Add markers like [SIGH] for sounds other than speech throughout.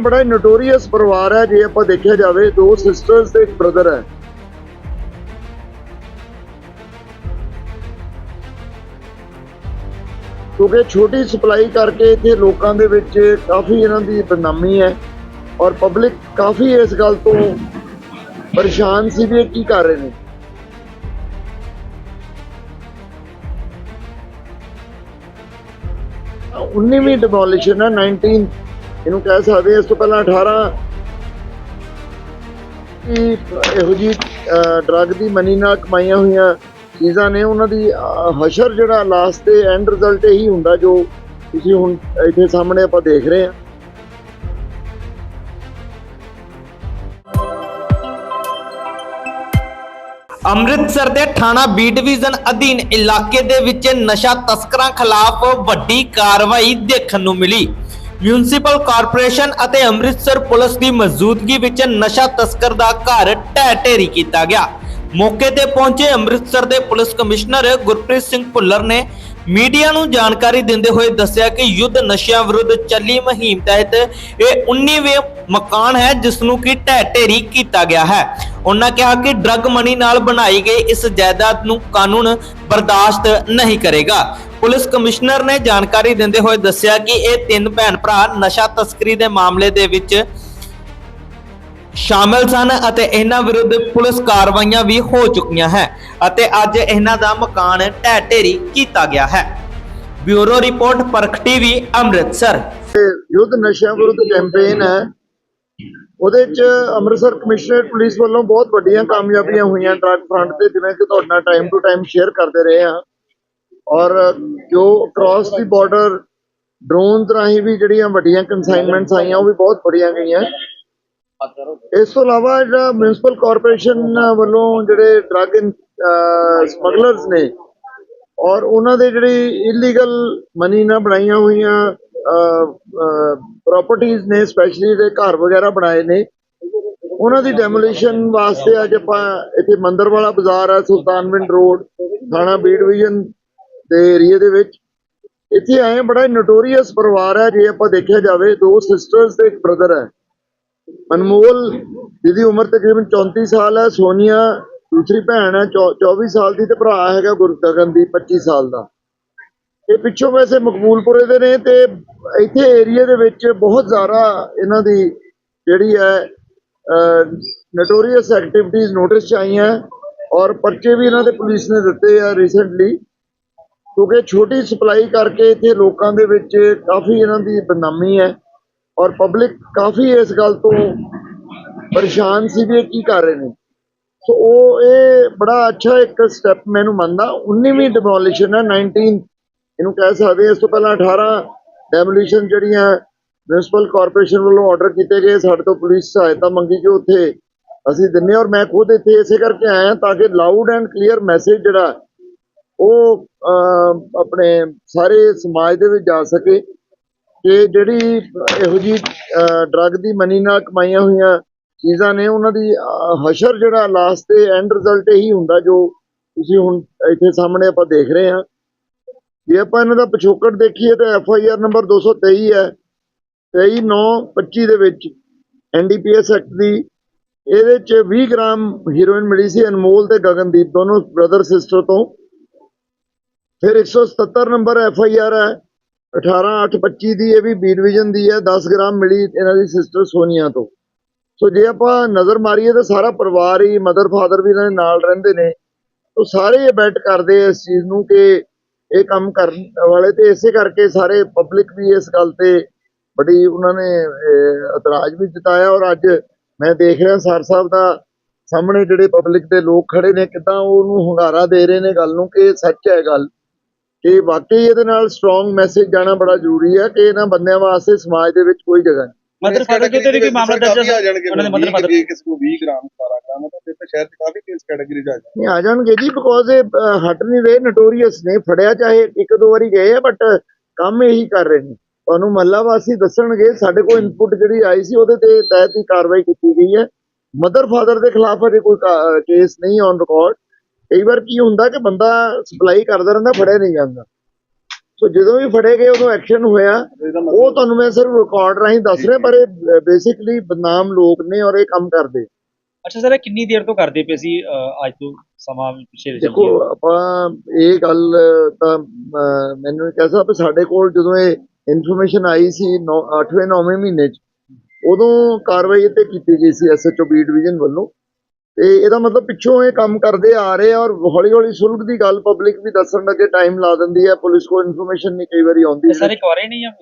ਬੜਾ ਨੋਟੋਰੀਅਸ ਪਰਿਵਾਰ ਹੈ, ਜੇ ਆਪਾਂ ਦੇਖਿਆ ਜਾਵੇ, ਦੋ ਸਿਸਟਰਸ ਤੇ ਇੱਕ ਬ੍ਰਦਰ ਹੈ। ਕਿਉਂਕਿ ਛੋਟੀ ਸਪਲਾਈ ਕਰਕੇ ਇੱਥੇ ਲੋਕਾਂ ਦੇ ਵਿੱਚ ਕਾਫੀ ਇਹਨਾਂ ਦੀ ਬਦਨਾਮੀ ਹੈ ਔਰ ਪਬਲਿਕ ਕਾਫੀ ਇਸ ਗੱਲ ਤੋਂ ਪਰੇਸ਼ਾਨ ਸੀ ਵੀ ਇਹ ਕੀ ਕਰ ਰਹੇ ਨੇ। ਉਨੀਵੀਂ ਡਿਮੋਲਿਸ਼ਨ ਹੈ 19 ਇਹਨੂੰ ਕਹਿ ਸਕਦੇ ਇਸ ਤੋਂ ਪਹਿਲਾਂ 18 ਕੀ ਇਹੋ ਜੀ ਡਰੱਗ ਦੀ ਮਨੀ ਨਾਲ ਕਮਾਈਆਂ ਹੋਈਆਂ ਚੀਜ਼ਾਂ ਨੇ, ਉਹਨਾਂ ਦੀ ਹਸ਼ਰ ਜਿਹੜਾ ਲਾਸਟ ਤੇ ਐਂਡ ਰਿਜ਼ਲਟ ਇਹੀ ਹੁੰਦਾ ਜੋ ਤੁਸੀਂ ਹੁਣ ਇੱਥੇ ਸਾਹਮਣੇ ਆਪਾਂ ਦੇਖ ਰਹੇ ਹਾਂ। ਅੰਮ੍ਰਿਤਸਰ ਦੇ ਥਾਣਾ ਬੀ ਡਿਵੀਜ਼ਨ ਅਧੀਨ ਇਲਾਕੇ ਦੇ ਵਿੱਚ ਨਸ਼ਾ ਤਸਕਰਾਂ ਖਿਲਾਫ ਵੱਡੀ ਕਾਰਵਾਈ ਦੇਖਣ ਨੂੰ ਮਿਲੀ। ਮਿਊਨਿਸਪਲ ਕਾਰਪੋਰੇਸ਼ਨ ਅਤੇ ਅੰਮ੍ਰਿਤਸਰ ਪੁਲਿਸ ਦੀ ਮੌਜੂਦਗੀ ਵਿੱਚ ਨਸ਼ਾ ਤਸਕਰ ਦਾ ਘਰ ਢਹਿ ਢੇਰੀ ਕੀਤਾ ਗਿਆ। ਮੌਕੇ ਤੇ ਪਹੁੰਚੇ ਅੰਮ੍ਰਿਤਸਰ ਦੇ ਪੁਲਿਸ ਕਮਿਸ਼ਨਰ ਗੁਰਪ੍ਰੀਤ ਸਿੰਘ ਭੁੱਲਰ ਨੇ ਮੀਡੀਆ ਨੂੰ ਜਾਣਕਾਰੀ ਦਿੰਦੇ ਹੋਏ ਦੱਸਿਆ ਕਿ ਯੁੱਧ ਨਸ਼ਿਆਂ ਵਿਰੁੱਧ ਚੱਲੀ ਮੁਹਿੰਮ ਤਹਿਤ ਇਹ 19ਵੇਂ ਮਕਾਨ ਹੈ ਜਿਸ ਨੂੰ ਕਿ ਢਹਿ ਢੇਰੀ ਕੀਤਾ ਗਿਆ ਹੈ। ਉਹਨਾਂ ਕਿਹਾ ਕਿ ਡਰੱਗ ਮਨੀ ਨਾਲ ਬਣਾਈ ਗਈ ਇਸ ਜਾਇਦਾਦ ਨੂੰ ਕਾਨੂੰਨ ਬਰਦਾਸ਼ਤ ਨਹੀਂ ਕਰੇਗਾ। ਪੁਲਿਸ ਕਮਿਸ਼ਨਰ ਨੇ ਜਾਣਕਾਰੀ ਦਿੰਦੇ ਹੋਏ ਦੱਸਿਆ ਕਿ ਇਹ ਤਿੰਨ ਭੈਣ ਭਰਾ ਨਸ਼ਾ ਤਸਕਰੀ ਦੇ ਮਾਮਲੇ ਦੇ ਵਿੱਚ ਸ਼ਾਮਲ ਸਨ ਅਤੇ ਇਹਨਾਂ ਵਿਰੁੱਧ ਪੁਲਿਸ ਕਾਰਵਾਈਆਂ ਵੀ ਹੋ ਚੁੱਕੀਆਂ ਹੈ ਅਤੇ ਅੱਜ ਇਹਨਾਂ ਦਾ ਮਕਾਨ ਢਹਿ ਢੇਰੀ ਕੀਤਾ ਗਿਆ ਹੈ। Bureau report, Parakh TV, Amritsar. ਯੁੱਧ ਨਸ਼ਿਆਂ ਵਿਰੁੱਧ ਕੈਂਪੇਨ ਹੈ। ਉਹਦੇ ਚ ਅੰਮ੍ਰਿਤਸਰ ਕਮਿਸ਼ਨਰੇਟ ਪੁਲਿਸ ਵੱਲੋਂ ਬਹੁਤ ਵੱਡੀਆਂ ਕਾਮਯਾਬੀਆਂ ਹੋਈਆਂ ਡਰੱਗ ਫਰੰਟ ਤੇ, ਜਿਵੇਂ ਕਿ ਤੁਹਾਡੇ ਨਾਲ ਟਾਈਮ ਟੂ ਟਾਈਮ ਸ਼ੇਅਰ ਕਰਦੇ ਰਹੇ ਹਾਂ। ਔਰ ਜੋ ਕ੍ਰਾਸ ਦੀ ਬਾਰਡਰ ਡਰੋਨਸ ਰਾਹੀਂ ਵੀ ਜਿਹੜੀਆਂ ਵੱਡੀਆਂ ਕਨਸਾਈਨਮੈਂਟਸ ਆਈਆਂ, ਉਹ ਵੀ ਬਹੁਤ ਬੜੀਆਂ ਗਈਆਂ। ਇਸ ਤੋਂ ਇਲਾਵਾ ਜਿਹੜਾ ਮਿਊਨਿਸਪਲ ਕਾਰਪੋਰੇਸ਼ਨ ਵੱਲੋਂ ਜਿਹੜੇ ਡਰੱਗ ਸਮਗਲਰਸ ਨੇ ਔਰ ਉਹਨਾਂ ਦੇ ਜਿਹੜੀ ਇਲੀਗਲ ਮਨੀ ਨਾਲ ਬਣਾਈਆਂ ਹੋਈਆਂ ਪ੍ਰਾਪਰਟੀਆਂ ਨੇ ਸਪੈਸ਼ਲੀ ਜਿਹੜੇ ਘਰ ਵਗੈਰਾ ਬਣਾਏ ਨੇ ਉਹਨਾਂ ਦੀ ਡੈਮੋਲੀਸ਼ਨ ਵਾਸਤੇ ਅੱਜ ਆਪਾਂ ਇੱਥੇ ਮੰਦਰ ਵਾਲਾ ਬਾਜ਼ਾਰ ਹੈ ਸੁਲਤਾਨਵਿੰਡ ਰੋਡ ਥਾਣਾ ਬੀ ਡਿਵੀਜ਼ਨ ਦੇ ਏਰੀਆ ਦੇ ਵਿੱਚ। ਇੱਥੇ ਆਏ ਹਾਂ, ਬੜਾ ਨੋਟੋਰੀਅਸ ਪਰਿਵਾਰ ਹੈ ਜੇ ਆਪਾਂ ਦੇਖਿਆ ਜਾਵੇ ਦੋ ਸਿਸਟਰਸ ਤੇ ਇੱਕ ਬ੍ਰਦਰ ਹੈ। ਅਨਮੋਲ, ਜਿਹਦੀ ਉਮਰ ਤਕਰੀਬਨ 34 ਸਾਲ ਹੈ, ਸੋਨੀਆ, ਦੂਸਰੀ ਭੈਣ ਹੈ, ਚੌ- 24 ਸਾਲ ਦੀ ਤੇ ਭਰਾ ਹੈਗਾ ਗੁਰਗਗਨਦੀਪ 25 ਸਾਲ ਦਾ। ਇਹ ਪਿੱਛੋਂ ਵੈਸੇ ਮਕਬੂਲਪੁਰੇ ਦੇ ਨੇ ਤੇ ਇੱਥੇ ਏਰੀਆ ਦੇ ਵਿੱਚ ਬਹੁਤ ਜ਼ਿਆਦਾ ਇਹਨਾਂ ਦੀ ਜਿਹੜੀ ਹੈ ਨਟੋਰੀਅਸ ਐਕਟੀਵਿਟੀਜ਼ ਨੋਟਿਸ ਚ ਆਈਆਂ ਔਰ ਪਰਚੇ ਵੀ ਇਹਨਾਂ ਦੇ ਪੁਲਿਸ ਨੇ ਦਿੱਤੇ ਆ ਰੀਸੈਂਟਲੀ ਕਿਉਂਕਿ ਛੋਟੀ ਸਪਲਾਈ ਕਰਕੇ ਇੱਥੇ ਲੋਕਾਂ ਦੇ ਵਿੱਚ ਕਾਫੀ ਇਹਨਾਂ ਦੀ ਬਦਨਾਮੀ ਹੈ। ਔਰ ਪਬਲਿਕ ਕਾਫੀ ਇਸ ਗੱਲ ਤੋਂ ਪਰੇਸ਼ਾਨ ਸੀ ਵੀ ਇਹ ਕੀ ਕਰ ਰਹੇ ਨੇ। ਸੋ ਉਹ ਇਹ ਬੜਾ ਅੱਛਾ ਇੱਕ ਸਟੈਪ ਮੈਨੂੰ ਮੰਨਦਾ। 19ਵੀਂ ਡਿਮੋਲੀਸ਼ਨ ਹੈ 19 ਇਹਨੂੰ ਕਹਿ ਸਕਦੇ ਹਾਂ। ਇਸ ਤੋਂ ਪਹਿਲਾਂ 18 ਡੈਮੋਲੀਸ਼ਨ ਜਿਹੜੀਆਂ ਮਿਊਨਿਸਪਲ ਕਾਰਪੋਰੇਸ਼ਨ ਵੱਲੋਂ ਆਰਡਰ ਕੀਤੇ ਗਏ, ਸਾਡੇ ਤੋਂ ਪੁਲਿਸ ਸਹਾਇਤਾ ਮੰਗੀ ਕਿ ਉੱਥੇ ਅਸੀਂ ਦਿੰਨੇ ਹਾਂ। ਔਰ ਮੈਂ ਖੁਦ ਇੱਥੇ ਇਸੇ ਕਰਕੇ ਆਇਆ ਤਾਂ ਕਿ ਲਾਊਡ ਐਂਡ ਕਲੀਅਰ ਮੈਸੇਜ ਜਿਹੜਾ ਉਹ ਆਪਣੇ ਸਾਰੇ ਸਮਾਜ ਦੇ ਵਿੱਚ ਜਾ ਸਕੇ। ਕਿ ਜਿਹੜੀ ਇਹੋ ਜੀ ਡਰੱਗ ਦੀ ਮਨੀ ਨਾਲ ਕਮਾਈਆਂ ਹੋਈਆਂ ਚੀਜ਼ਾਂ ਨੇ, ਉਹਨਾਂ ਦੀ ਹਸ਼ਰ ਜਿਹੜਾ ਲਾਸਟ ਤੇ ਐਂਡ ਰਿਜ਼ਲਟ ਇਹੀ ਹੁੰਦਾ ਜੋ ਤੁਸੀਂ ਹੁਣ ਇੱਥੇ ਸਾਹਮਣੇ ਆਪਾਂ ਦੇਖ ਰਹੇ ਹਾਂ। ਜੇ ਆਪਾਂ ਇਹਨਾਂ ਦਾ ਪਿਛੋਕੜ ਦੇਖੀਏ ਤਾਂ ਐਫ ਆਈ ਆਰ ਨੰਬਰ 223 ਹੈ। 23925 ਦੇ ਵਿੱਚ ਐਨਡੀਪੀਐਸ ਐਕਟ ਦੀ, ਇਹਦੇ ਚ 20 ਗ੍ਰਾਮ ਹੀਰੋਇਨ ਮਿਲੀ ਸੀ ਅਨਮੋਲ ਤੇ ਗਗਨਦੀਪ ਦੋਨੋਂ ਬ੍ਰਦਰ ਸਿਸਟਰ ਤੋਂ। ਫਿਰ 177 ਨੰਬਰ ਐਫ ਆਈ ਆਰ ਹੈ। 18825 ਦੀ ਇਹ ਵੀ ਬੀ ਡਿਵੀਜ਼ਨ ਦੀ ਹੈ 10 ਗ੍ਰਾਮ ਮਿਲੀ ਇਹਨਾਂ ਦੀ ਸਿਸਟਰ ਸੋਨੀਆ ਤੋਂ। ਸੋ ਜੇ ਆਪਾਂ ਨਜ਼ਰ ਮਾਰੀਏ ਤਾਂ ਸਾਰਾ ਪਰਿਵਾਰ ਹੀ ਮਦਰ ਫਾਦਰ ਵੀ ਇਹਨਾਂ ਦੇ ਨਾਲ ਰਹਿੰਦੇ ਨੇ। ਉਹ ਸਾਰੇ ਇਹ ਬੈਟ ਕਰਦੇ ਇਸ ਚੀਜ਼ ਨੂੰ ਕਿ ਇਹ ਕੰਮ ਕਰਨ ਵਾਲੇ ਤੇ ਇਸੇ ਕਰਕੇ ਸਾਰੇ ਪਬਲਿਕ ਵੀ ਇਸ ਗੱਲ ਤੇ ਬੜੀ ਉਹਨਾਂ ਨੇ ਇਤਰਾਜ਼ ਵੀ ਜਤਾਇਆ। ਔਰ ਅੱਜ ਮੈਂ ਦੇਖ ਰਿਹਾ ਸਰ ਸਾਹਿਬ ਦਾ ਸਾਹਮਣੇ ਜਿਹੜੇ ਪਬਲਿਕ ਦੇ ਲੋਕ ਖੜੇ ਨੇ, ਕਿਦਾਂ ਉਹਨੂੰ ਹੁੰਗਾਰਾ ਦੇ ਰਹੇ ਨੇ ਗੱਲ ਨੂੰ ਕਿ ਸੱਚ ਹੈ ਗੱਲ। ਕਿ ਵਾਕਈ ਇਹਦੇ ਨਾਲ ਸਟਰੋਂਗ ਮੈਸੇਜ ਜਾਣਾ ਬੜਾ ਜ਼ਰੂਰੀ ਹੈ ਕਿ ਇਹਨਾਂ ਬੰਦਿਆਂ ਵਾਸਤੇ ਸਮਾਜ ਦੇ ਵਿੱਚ ਕੋਈ ਜਗ੍ਹਾ ਨਹੀਂ। ਮਦਰ ਫਾਦਰ ਕਿਤੇ ਵੀ ਕੋਈ ਮਾਮਲਾ ਦਰਜ ਆ ਜਾਣਗੇ ਉਹਨਾਂ ਦੇ ਮਦਰ ਫਾਦਰ ਕਿਸੇ ਨੂੰ 20 ਗ੍ਰਾਮ 17 ਗ੍ਰਾਮ ਤਾਂ ਫਿਰ ਤਾਂ ਸ਼ਹਿਰ 'ਚ ਕਾਫੀ ਕੇਸ ਕੈਟਾਗਰੀ 'ਚ ਆ ਜਾਣਗੇ। ਨਹੀਂ ਆ ਜਾਣਗੇ ਜੀ ਬਿਕੋਜ਼ ਇਹ ਹਟ ਨਹੀਂ ਰਹੇ ਨੋਟੋਰੀਅਸ ਨੇ ਫੜਿਆ ਚਾਹੇ ਇੱਕ ਦੋ ਵਾਰੀ ਗਏ ਆ ਬਟ ਕੰਮ ਇਹੀ ਕਰ ਰਹੇ ਨੇ। ਤੁਹਾਨੂੰ ਮਹੱਲਾ ਵਾਸੀ ਦੱਸਣਗੇ ਸਾਡੇ ਕੋਲ ਇਨਪੁਟ ਜਿਹੜੀ ਆਈ ਸੀ ਉਹਦੇ ਤੇ ਤਹਿਤ ਹੀ ਕਾਰਵਾਈ ਕੀਤੀ ਗਈ ਹੈ। ਮਦਰ ਫਾਦਰ ਦੇ ਖਿਲਾਫ ਅਜੇ ਕੋਈ ਕੇਸ ਨਹੀਂ ਔਨ ਰਿਕਾਰਡ ਕਈ ਵਾਰ ਕੀ ਹੁੰਦਾ ਕਿ ਬੰਦਾ ਸਪਲਾਈ ਕਰਦਾ ਰਹਿੰਦਾ ਫੜਿਆ ਨਹੀਂ ਜਾਂਦਾ। ਸੋ ਜਦੋਂ ਵੀ ਫੜੇ ਗਏ ਉਦੋਂ ਐਕਸ਼ਨ ਹੋਇਆ। ਉਹ ਤੁਹਾਨੂੰ ਮੈਂ ਸਿਰਫ ਰਿਕਾਰਡ ਰਾਹੀਂ ਦੱਸ ਰਿਹਾ ਪਰ ਇਹ ਬੇਸਿਕਲੀ ਬਦਨਾਮ ਲੋਕ ਨੇ ਔਰ ਇਹ ਕੰਮ ਕਰਦੇ। ਅੱਛਾ ਸਰ ਇਹ ਕਿੰਨੀ ਦੇਰ ਤੋਂ ਕਰਦੇ ਪਏ ਸੀ ਅੱਜ ਤੋਂ ਸਮਾਂ ਪਿੱਛੇ ਚੱਲ ਦੇਖੋ ਆਪਾਂ ਇਹ ਗੱਲ ਤਾਂ ਮੈਨੂੰ ਇਹ ਕਹਿ ਸਕਦਾ ਵੀ ਸਾਡੇ ਕੋਲ ਜਦੋਂ ਇਹ ਇਨਫੋਰਮੇਸ਼ਨ ਆਈ ਸੀ 8ਵੇਂ 9ਵੇਂ ਮਹੀਨੇ ਚ ਉਦੋਂ ਕਾਰਵਾਈ ਤੇ ਕੀਤੀ ਗਈ ਸੀ ਐਸਐਚਓ ਬੀ ਡਿਵੀਜ਼ਨ ਵੱਲੋਂ। ਤੇ ਇਹਦਾ ਮਤਲਬ ਪਿੱਛੋਂ ਇਹ ਕੰਮ ਕਰਦੇ ਆ ਰਹੇ ਆ ਔਰ ਹੌਲੀ ਹੌਲੀ ਸੁਲਗ ਦੀ ਗੱਲ ਪਬਲਿਕ ਵੀ ਦੱਸਣ ਲੱਗੇ ਟਾਈਮ ਲਾ ਦਿੰਦੀ ਹੈ ਪੁਲਿਸ ਕੋਲ ਇਨਫੋਰਮੇਸ਼ਨ ਨਹੀਂ ਕਈ ਵਾਰੀ ਆਉਂਦੀ ਸਰ ਇੱਕ ਵਾਰੇ ਨਹੀਂ ਆ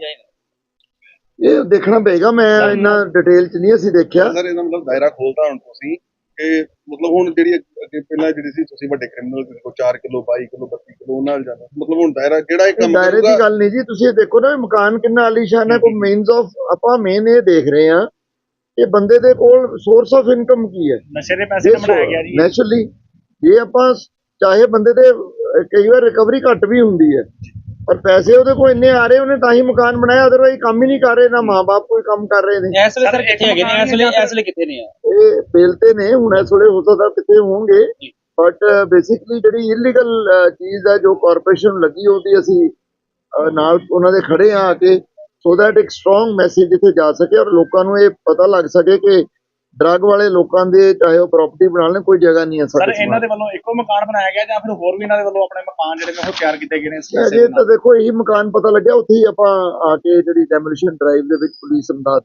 ਇਹ ਦੇਖਣਾ ਪਏਗਾ ਮੈਂ ਇੰਨਾ ਡਿਟੇਲ ਚ ਨਹੀਂ ਅਸੀਂ ਦੇਖਿਆ। ਸਰ ਇਹਦਾ ਮਤਲਬ ਦਾਇਰਾ ਖੋਲਦਾ ਹੁਣ ਤੁਸੀਂ ਕਿ ਮਤਲਬ ਹੁਣ ਜਿਹੜੀ ਅੱਗੇ ਪਹਿਲਾਂ ਜਿਹੜੀ ਸੀ ਤੁਸੀਂ ਵੱਡੇ ਕ੍ਰਿਮੀਨਲ ਕਿਸੇ ਕੋਲ 4 ਕਿਲੋ 22 ਕਿਲੋ 32 ਕਿਲੋ ਨਾਲ ਜਾਂਦਾ ਮਤਲਬ ਹੁਣ ਦਾਇਰਾ ਕਿਹੜਾ ਇਹ ਕੰਮ ਦਾਇਰੇ ਦੀ ਗੱਲ ਨਹੀਂ ਜੀ ਤੁਸੀਂ ਇਹ ਦੇਖੋ ਨਾ ਇਹ ਮਕਾਨ ਕਿੰਨਾ ਆਲੀਸ਼ਾਨ ਹੈ ਕੋਈ ਮੇਨਸ ਆਫ ਆਪਾਂ ਮੇਨ ਇਹ ਦੇਖ ਰਹੇ ਆ ਕਿ ਬੰਦੇ ਦੇ ਕੋਲ ਸੋਰਸ ਆਫ ਇਨਕਮ ਕੀ ਹੈ? ਨਸ਼ੇ ਦੇ ਪੈਸੇ ਨਾਲ ਬਣਾਇਆ ਗਿਆ ਜੀ। ਨੈਚੁਰਲੀ ਜੇ ਆਪਾਂ ਚਾਹੇ ਬੰਦੇ ਦੇ ਕਈ ਵਾਰ ਰਿਕਵਰੀ ਘੱਟ ਵੀ ਹੁੰਦੀ ਹੈ ਪਰ ਪੈਸੇ ਉਹਦੇ ਕੋਲ ਇੰਨੇ ਆ ਰਹੇ ਉਹਨੇ ਤਾਂ ਹੀ ਮਕਾਨ ਬਣਾਇਆ ਅਦਰਵਾਈਜ਼ ਕੰਮ ਹੀ ਨਹੀਂ ਕਰ ਰਹੇ ਨਾ ਮਾਪੇ ਕੋਈ ਕੰਮ ਕਰ ਰਹੇ ਨੇ। ਇਸ ਵੇਲੇ ਸਰ ਕਿੱਥੇ ਹੈਗੇ ਨੇ? ਇਸ ਵੇਲੇ ਇਸ ਵੇਲੇ ਕਿੱਥੇ ਨੇ ਇਹ ਬੇਲਤੇ ਨੇ ਹੁਣ ਇਸ ਵੇਲੇ ਹੋ ਸਕਦਾ ਕਿਤੇ ਹੋਣਗੇ ਬਟ ਬੇਸਿਕਲੀ ਜਿਹੜੀ ਇਲੀਗਲ ਚੀਜ਼ ਹੈ ਜੋ ਕਾਰਪੋਰੇਸ਼ਨ ਲੱਗੀ ਉਹਦੀ ਅਸੀਂ ਨਾਲ ਉਹਨਾਂ ਦੇ ਖੜੇ ਆ ਕੇ ਸੋ ਦੈਟ ਇੱਕ ਸਟਰੋਂਗ ਮੈਸੇਜ ਇੱਥੇ ਜਾ ਸਕੇ ਔਰ ਲੋਕਾਂ ਨੂੰ ਇਹ ਪਤਾ ਲੱਗ ਸਕੇ ਕਿ ਡਰੱਗ ਵਾਲੇ ਲੋਕਾਂ ਦੇ ਚਾਹੇ ਉਹ ਪ੍ਰਾਪਰਟੀ ਬਣਾ ਲੈਣ ਕੋਈ ਜਗ੍ਹਾ ਨਹੀਂ ਹੈ ਸਰ ਇਹਨਾਂ ਦੇ ਵੱਲੋਂ ਇੱਕੋ ਮਕਾਨ ਬਣਾਇਆ ਗਿਆ ਜਾਂ ਫਿਰ ਹੋਰ ਵੀ ਇਹਨਾਂ ਦੇ ਵੱਲੋਂ ਆਪਣੇ ਮਕਾਨ ਜਿਹੜੇ ਨੇ ਉਹ ਤਿਆਰ ਕੀਤੇ ਗਏ ਨੇ ਦੇ ਤਾਂ ਦੇਖੋ ਇਹੀ ਮਕਾਨ ਪਤਾ ਲੱਗਿਆ ਉੱਥੇ ਹੀ ਆਪਾਂ ਆ ਕੇ ਜਿਹੜੀ ਡੈਮੋਲੀਸ਼ਨ ਡਰਾਈਵ ਦੇ ਵਿੱਚ ਪੁਲਿਸ ਅੰਦਾਜ਼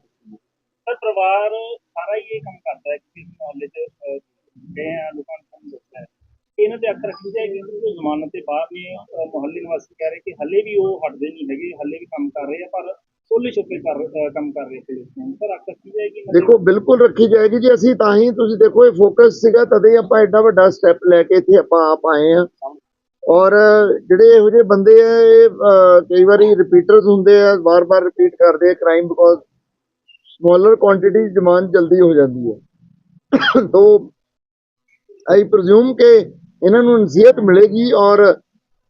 ਸਰ ਪਰਿਵਾਰ ਸਾਰਾ ਹੀ ਇਹ ਕੰਮ ਕਰਦਾ ਹੈ ਕਿ ਮੁਹੱਲੇ 'ਚ ਲੋਕਾਂ ਨੂੰ ਕੰਮ ਦੱਸਦਾ ਹੈ। ਇਹਨਾਂ ਤੇ ਅੱਖ ਰੱਖੀ ਜਾਏਗੀ ਕਿ ਜ਼ਮਾਨਤ ਤੇ ਬਾਹਰ ਨੇ ਮੁਹੱਲੇ ਨਿਵਾਸੀ ਕਹਿ ਰਹੇ ਕਿ ਹੱਲੇ ਵੀ ਉਹ ਹਟਦੇ ਨਹੀਂ ਹੈਗੇ ਹੱਲੇ ਵੀ ਕੰਮ ਕਰ ਰਹੇ ਆ ਪਰ ਸੋਲੇ ਛੁਪੇ ਕਰ ਕੰਮ ਕਰ ਰਹੇ ਨੇ। ਸਰ ਅੱਖ ਰੱਖੀ ਜਾਏਗੀ ਦੇਖੋ ਬਿਲਕੁਲ ਰੱਖੀ ਜਾਏਗੀ ਜੀ। ਅਸੀਂ ਤਾਂ ਹੀ ਤੁਸੀਂ ਦੇਖੋ ਇਹ ਫੋਕਸ ਸੀਗਾ ਤਦੇ ਹੀ ਆਪਾਂ ਐਡਾ ਵੱਡਾ ਸਟੈਪ ਲੈ ਕੇ ਇੱਥੇ ਆਪਾਂ ਆਪ ਆਏ ਆ ਔਰ ਜਿਹੜੇ ਇਹੋ ਜਿਹੇ ਬੰਦੇ ਆ ਇਹ ਕਈ ਵਾਰੀ ਰਿਪੀਟਰਸ ਹੁੰਦੇ ਆ ਵਾਰ-ਵਾਰ ਰਿਪੀਟ ਕਰਦੇ ਆ crime because smaller quantity demand ਜਲਦੀ ਹੋ ਜਾਂਦੀ ਹੈ। ਤੋ ਆਈ ਪ੍ਰਜ਼ੂਮ ਕਿ ਇਹਨਾਂ ਨੂੰ ਨਸੀਹਤ ਮਿਲੇਗੀ ਔਰ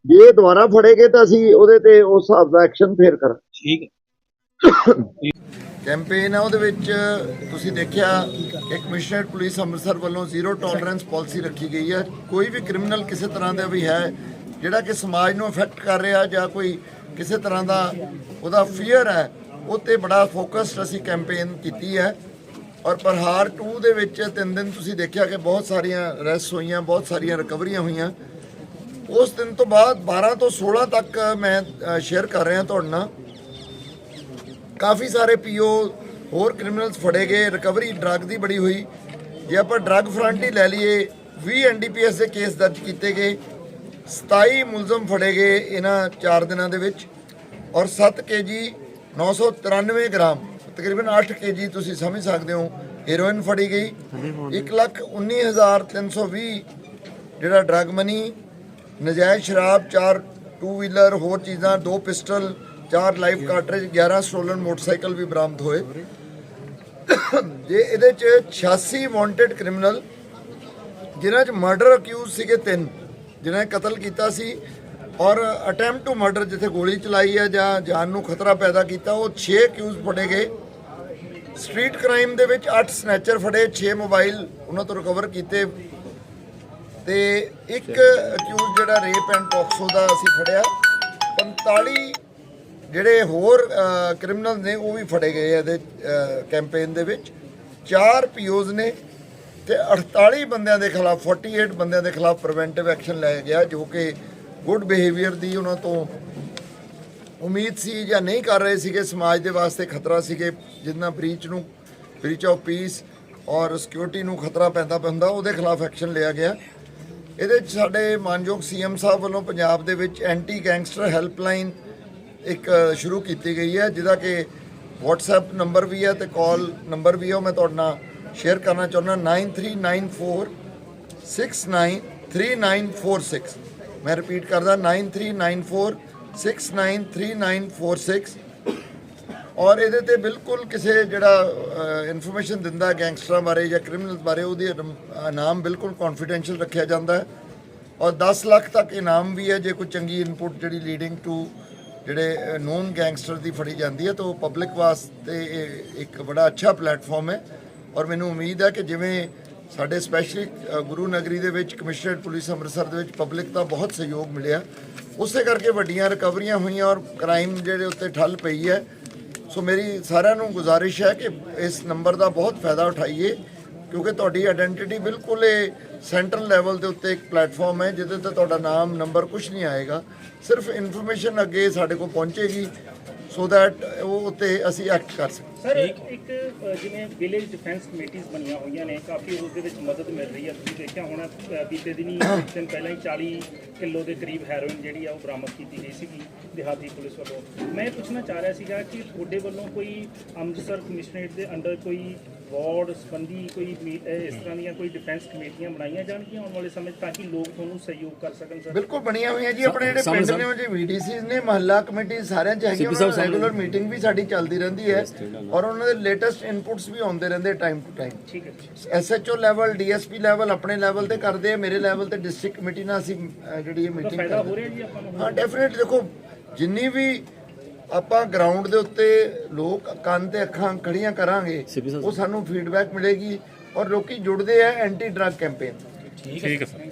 ਜੇ ਇਹ ਦੁਬਾਰਾ ਫੜੇ ਗਏ ਤਾਂ ਅਸੀਂ ਉਹਦੇ ਤੇ ਉਸ ਹਿਸਾਬ ਦਾ ਐਕਸ਼ਨ ਫੇਰ ਕਰਾਂਗੇ। ਠੀਕ ਹੈ। ਕੈਂਪੇਨ ਹੈ ਉਹਦੇ ਵਿੱਚ ਤੁਸੀਂ ਦੇਖਿਆ ਕਿ ਕਮਿਸ਼ਨਰੇਟ ਪੁਲਿਸ ਅੰਮ੍ਰਿਤਸਰ ਵੱਲੋਂ ਜ਼ੀਰੋ ਟੋਲਰੈਂਸ ਪਾਲਿਸੀ ਰੱਖੀ ਗਈ ਹੈ। ਕੋਈ ਵੀ ਕ੍ਰਿਮੀਨਲ ਕਿਸੇ ਤਰ੍ਹਾਂ ਦਾ ਵੀ ਹੈ, ਜਿਹੜਾ ਕਿ ਸਮਾਜ ਨੂੰ ਅਫੈਕਟ ਕਰ ਰਿਹਾ ਜਾਂ ਕੋਈ ਕਿਸੇ ਤਰ੍ਹਾਂ ਦਾ ਉਹਦਾ ਫੀਅਰ ਹੈ, ਉਹ ਤੇ ਬੜਾ ਫੋਕਸਡ ਅਸੀਂ ਕੈਂਪੇਨ ਕੀਤੀ ਹੈ। ਔਰ ਪ੍ਰਹਾਰ 2 ਦੇ ਵਿੱਚ ਤਿੰਨ ਦਿਨ ਤੁਸੀਂ ਦੇਖਿਆ ਕਿ ਬਹੁਤ ਸਾਰੀਆਂ ਅਰੈਸਟ ਹੋਈਆਂ, ਬਹੁਤ ਸਾਰੀਆਂ ਰਿਕਵਰੀਆਂ ਹੋਈਆਂ। ਉਸ ਦਿਨ ਤੋਂ ਬਾਅਦ 12 ਤੋਂ 16 ਤੱਕ ਮੈਂ ਸ਼ੇਅਰ ਕਰ ਰਿਹਾ ਤੁਹਾਡੇ ਨਾਲ। ਕਾਫੀ ਸਾਰੇ ਪੀਓ, ਹੋਰ ਕ੍ਰਿਮੀਨਲਸ ਫੜੇ ਗਏ ਰਿਕਵਰੀ ਡਰੱਗ ਦੀ ਬੜੀ ਹੋਈ। ਜੇ ਆਪਾਂ ਡਰੱਗ ਫਰੰਟ ਹੀ ਲੈ ਲਈਏ 20 ਐਨਡੀਪੀਐਸ ਦੇ ਕੇਸ ਦਰਜ ਕੀਤੇ ਗਏ 27 ਮੁਲਜ਼ਮ ਫੜੇ ਗਏ ਇਹਨਾਂ 4 ਦਿਨਾਂ ਦੇ ਵਿੱਚ, ਔਰ 7 ਕੇਜੀ 993 ਗ੍ਰਾਮ, ਤਕਰੀਬਨ 8 ਕੇਜੀ ਤੁਸੀਂ ਸਮਝ ਸਕਦੇ ਹੋ ਹੀਰੋਇਨ ਫੜੀ ਗਈ। 119320 ਜਿਹੜਾ ਡਰੱਗ ਮਨੀ ਨਜਾਇਜ਼ ਸ਼ਰਾਬ 4 ਟੂ ਵੀਲਰ ਹੋਰ ਚੀਜ਼ਾਂ, ਦੋ ਪਿਸਟਲ ਚਾਰ ਲਾਈਫ ਕਾਰਟ੍ਰਿਜ 11 ਸਟੋਲਨ ਮੋਟਰਸਾਈਕਲ ਵੀ ਬਰਾਮਦ ਹੋਏ। ਜੇ ਇਹਦੇ ਚ 86 ਵਾਂਟਡ ਕ੍ਰਿਮੀਨਲ ਜਿਨ੍ਹਾਂ ਚ ਮਰਡਰ ਅਕਿਊਜ਼ ਸੀਗੇ ਤਿੰਨ ਜਿਨ੍ਹਾਂ ਨੇ ਕਤਲ ਕੀਤਾ ਸੀ ਔਰ ਅਟੈਂਪਟ ਟੂ ਮਰਡਰ ਜਿੱਥੇ ਗੋਲੀ ਚਲਾਈ ਹੈ ਜਾਂ ਜਾਨ ਨੂੰ ਖਤਰਾ ਪੈਦਾ ਕੀਤਾ ਉਹ 6 ਅਕਿਊਜ਼ ਫੜੇ ਗਏ। ਸਟਰੀਟ ਕ੍ਰਾਈਮ ਦੇ ਵਿੱਚ 8 ਸਨੈਚਰ ਫੜੇ 6 ਮੋਬਾਈਲ ਉਹਨਾਂ ਤੋਂ ਰਿਕਵਰ ਕੀਤੇ। ਤੇ ਇੱਕ ਅਕਿਊਜ਼ ਜਿਹੜਾ ਰੇਪ ਐਂਡ ਟੌਕਸੋ ਦਾ ਅਸੀਂ ਫੜਿਆ। 45 ਜਿਹੜੇ ਹੋਰ ਕ੍ਰਿਮੀਨਲ ਨੇ ਉਹ ਵੀ ਫੜੇ ਗਏ ਇਹਦੇ ਕੈਂਪੇਨ ਦੇ ਵਿੱਚ। ਚਾਰ ਪੀਓਜ਼ ਨੇ ਤੇ 48 ਬੰਦਿਆਂ ਦੇ ਖਿਲਾਫ 48 ਬੰਦਿਆਂ ਦੇ ਖਿਲਾਫ ਪ੍ਰੀਵੈਂਟਿਵ ਐਕਸ਼ਨ ਲਿਆ ਗਿਆ ਜੋ ਕਿ ਗੁੱਡ ਬਿਹੇਵੀਅਰ ਦੀ ਉਹਨਾਂ ਤੋਂ ਉਮੀਦ ਸੀ ਜਾਂ ਨਹੀਂ ਕਰ ਰਹੇ ਸੀਗੇ, ਸਮਾਜ ਦੇ ਵਾਸਤੇ ਖਤਰਾ ਸੀਗੇ, ਜਿੰਨਾ ਬ੍ਰੀਚ ਨੂੰ ਬ੍ਰੀਚ ਆਫ ਪੀਸ ਔਰ ਸਿਕਿਉਰਿਟੀ ਨੂੰ ਖਤਰਾ ਪੈਂਦਾ ਪੈਂਦਾ ਉਹਦੇ ਖਿਲਾਫ ਐਕਸ਼ਨ ਲਿਆ ਗਿਆ। ਇਹਦੇ 'ਚ ਸਾਡੇ ਮਾਨਯੋਗ ਸੀਐਮ ਸਾਹਿਬ ਵੱਲੋਂ ਪੰਜਾਬ ਦੇ ਵਿੱਚ ਐਂਟੀ ਗੈਂਗਸਟਰ ਹੈਲਪਲਾਈਨ ਇੱਕ ਸ਼ੁਰੂ ਕੀਤੀ ਗਈ ਹੈ, ਜਿਹਦਾ ਕਿ WhatsApp ਨੰਬਰ ਵੀ ਹੈ ਤੇ ਕਾਲ ਨੰਬਰ ਵੀ ਹੈ, ਉਹ ਮੈਂ ਤੁਹਾਡੇ ਨਾਲ ਸ਼ੇਅਰ ਕਰਨਾ ਚਾਹੁੰਦਾ 9394 693946 ਮੈਂ ਰਿਪੀਟ ਕਰਦਾ 9394 693946 ਔਰ ਇਹਦੇ ਤੇ ਬਿਲਕੁਲ ਕਿਸੇ ਜਿਹੜਾ ਇਨਫੋਰਮੇਸ਼ਨ ਦਿੰਦਾ ਗੈਂਗਸਟਰਾਂ ਬਾਰੇ ਜਾਂ ਕ੍ਰਿਮੀਨਲ ਬਾਰੇ, ਉਹਦੀ ਰਮ- ਨਾਮ ਬਿਲਕੁਲ ਕੌਨਫੀਡੈਂਸ਼ੀਅਲ ਰੱਖਿਆ ਜਾਂਦਾ ਹੈ। ਔਰ 10 ਲੱਖ ਤੱਕ ਇਨਾਮ ਵੀ ਹੈ, ਜੇ ਕੋਈ ਚੰਗੀ ਇਨਪੁਟ ਜਿਹੜੀ ਲੀਡਿੰਗ ਟੂ ਜਿਹੜੇ ਨੋਨ ਗੈਂਗਸਟਰ ਦੀ ਫੜੀ ਜਾਂਦੀ ਹੈ, ਤਾਂ ਉਹ ਪਬਲਿਕ ਵਾਸਤੇ ਇਹ ਇੱਕ ਬੜਾ ਅੱਛਾ ਪਲੇਟਫਾਰਮ ਹੈ। ਔਰ ਮੈਨੂੰ ਉਮੀਦ ਹੈ ਕਿ ਜਿਵੇਂ ਸਾਡੇ ਸਪੈਸ਼ਲੀ ਗੁਰੂ ਨਗਰੀ ਦੇ ਵਿੱਚ ਕਮਿਸ਼ਨਰੇਟ ਪੁਲਿਸ ਅੰਮ੍ਰਿਤਸਰ ਦੇ ਵਿੱਚ ਪਬਲਿਕ ਦਾ ਬਹੁਤ ਸਹਿਯੋਗ ਮਿਲਿਆ। ਉਸੇ ਕਰਕੇ ਵੱਡੀਆਂ ਰਿਕਵਰੀਆਂ ਹੋਈਆਂ ਔਰ ਕ੍ਰਾਈਮ ਜਿਹੜੇ ਉੱਤੇ ਠੱਲ ਪਈ ਹੈ। ਸੋ ਮੇਰੀ ਸਾਰਿਆਂ ਨੂੰ ਗੁਜ਼ਾਰਿਸ਼ ਹੈ ਕਿ ਇਸ ਨੰਬਰ ਦਾ ਬਹੁਤ ਫਾਇਦਾ ਉਠਾਈਏ। ਕਿਉਂਕਿ ਤੁਹਾਡੀ ਆਇਡੈਂਟੀਟੀ ਬਿਲਕੁਲ ਇਹ ਸੈਂਟਰਲ ਲੈਵਲ ਦੇ ਉੱਤੇ ਇੱਕ ਪਲੇਟਫਾਰਮ ਹੈ, ਜਿਹਦੇ ਤੇ ਤੁਹਾਡਾ ਨਾਮ ਨੰਬਰ ਕੁਝ ਨਹੀਂ ਆਏਗਾ। ਸਿਰਫ ਇਨਫੋਰਮੇਸ਼ਨ ਅੱਗੇ ਸਾਡੇ ਕੋਲ ਪਹੁੰਚੇਗੀ ਸੋ ਦੈਟ ਉਹ ਉੱਤੇ ਅਸੀਂ ਐਕਟ ਕਰ ਸਕੀਏ ਸਰ ਇੱਕ ਜਿਵੇਂ ਵਿਲੇਜ ਡਿਫੈਂਸ ਕਮੇਟੀਆਂ ਬਣੀਆਂ ਹੋਈਆਂ ਨੇ ਕਾਫੀ ਉਸ ਦੇ ਵਿੱਚ ਮਦਦ ਮਿਲ ਰਹੀ ਹੈ। ਤੁਸੀਂ ਦੇਖਿਆ ਹੋਣਾ ਬੀਤੇ ਦਿਨੀ [COUGHS] ਦਿਨ ਪਹਿਲਾਂ ਹੀ 40 ਕਿਲੋ ਦੇ ਕਰੀਬ ਹੈਰੋਇਨ ਜਿਹੜੀ ਆ ਉਹ ਬਰਾਮਦ ਕੀਤੀ ਗਈ ਸੀਗੀ ਦਿਹਾਤੀ ਪੁਲਿਸ ਵੱਲੋਂ। ਮੈਂ ਇਹ ਪੁੱਛਣਾ ਚਾਹ ਰਿਹਾ ਸੀਗਾ ਕਿ ਤੁਹਾਡੇ ਵੱਲੋਂ ਕੋਈ ਅੰਮ੍ਰਿਤਸਰ ਕਮਿਸ਼ਨਰੇਟ ਦੇ ਅੰਡਰ ਕੋਈ ਵਾਰਡ ਸੰਬੰਧੀ ਕੋਈ ਇਸ ਤਰ੍ਹਾਂ ਦੀਆਂ ਕੋਈ ਡਿਫੈਂਸ ਕਮੇਟੀਆਂ ਬਣਾਈਆਂ ਜਾਣਗੀਆਂ ਆਉਣ ਵਾਲੇ ਸਮੇਂ 'ਚ ਤਾਂ ਕਿ ਲੋਕ ਤੁਹਾਨੂੰ ਸਹਿਯੋਗ ਕਰ ਸਕਣ ਸਰ? ਬਿਲਕੁਲ ਬਣੀਆਂ ਹੋਈਆਂ ਜੀ। ਆਪਣੇ ਜਿਹੜੇ ਪਿੰਡ ਨੇ ਉਹ ਜੀ ਵੀਡੀਸੀਜ਼ ਨੇ ਮਹੱਲਾ ਕਮੇਟੀ ਸਾਰਿਆਂ ਚ ਹੈਗੀਆਂ ਰੈਗੂਲਰ ਮੀਟਿੰਗ ਵੀ ਸਾਡੀ ਚੱਲਦੀ ਰਹਿੰਦੀ ਹੈ। ਔਰ ਉਹਨਾਂ ਦੇ ਲੇਟੈਸਟ ਇਨਪੁਟਸ ਵੀ ਆਉਂਦੇ ਰਹਿੰਦੇ ਟਾਈਮ ਟੂ ਟਾਈਮ ਠੀਕ ਹੈ ਐਸਐਚਓ ਲੈਵਲ ਡੀਐਸਪੀ ਲੈਵਲ ਆਪਣੇ ਲੈਵਲ ਤੇ ਕਰਦੇ ਆ ਮੇਰੇ ਲੈਵਲ ਤੇ ਡਿਸਟ੍ਰਿਕਟ ਕਮੇਟੀ ਨਾਲ ਅਸੀਂ ਜਿਹੜੀ ਇਹ ਮੀਟਿੰਗ ਫਾਇਦਾ ਹੋ ਕਰਦੇ ਰਿਹਾ ਜੀ ਆਪਾਂ ਨੂੰ? ਹਾਂ ਡੈਫੀਨਿਟਲੀ ਦੇਖੋ ਜਿੰਨੀ ਵੀ ਆਪਾਂ ਗਰਾਊਂਡ ਦੇ ਉੱਤੇ ਲੋਕ ਕੰਨ ਤੇ ਅੱਖਾਂ ਖੜੀਆਂ ਕਰਾਂਗੇ ਉਹ ਸਾਨੂੰ ਫੀਡਬੈਕ ਮਿਲੇਗੀ ਔਰ ਲੋਕੀ ਜੁੜਦੇ ਆ ਐਂਟੀ ਡਰੱਗ ਕੈਂਪੇਨ ਠੀਕ ਹੈ ਸਰ।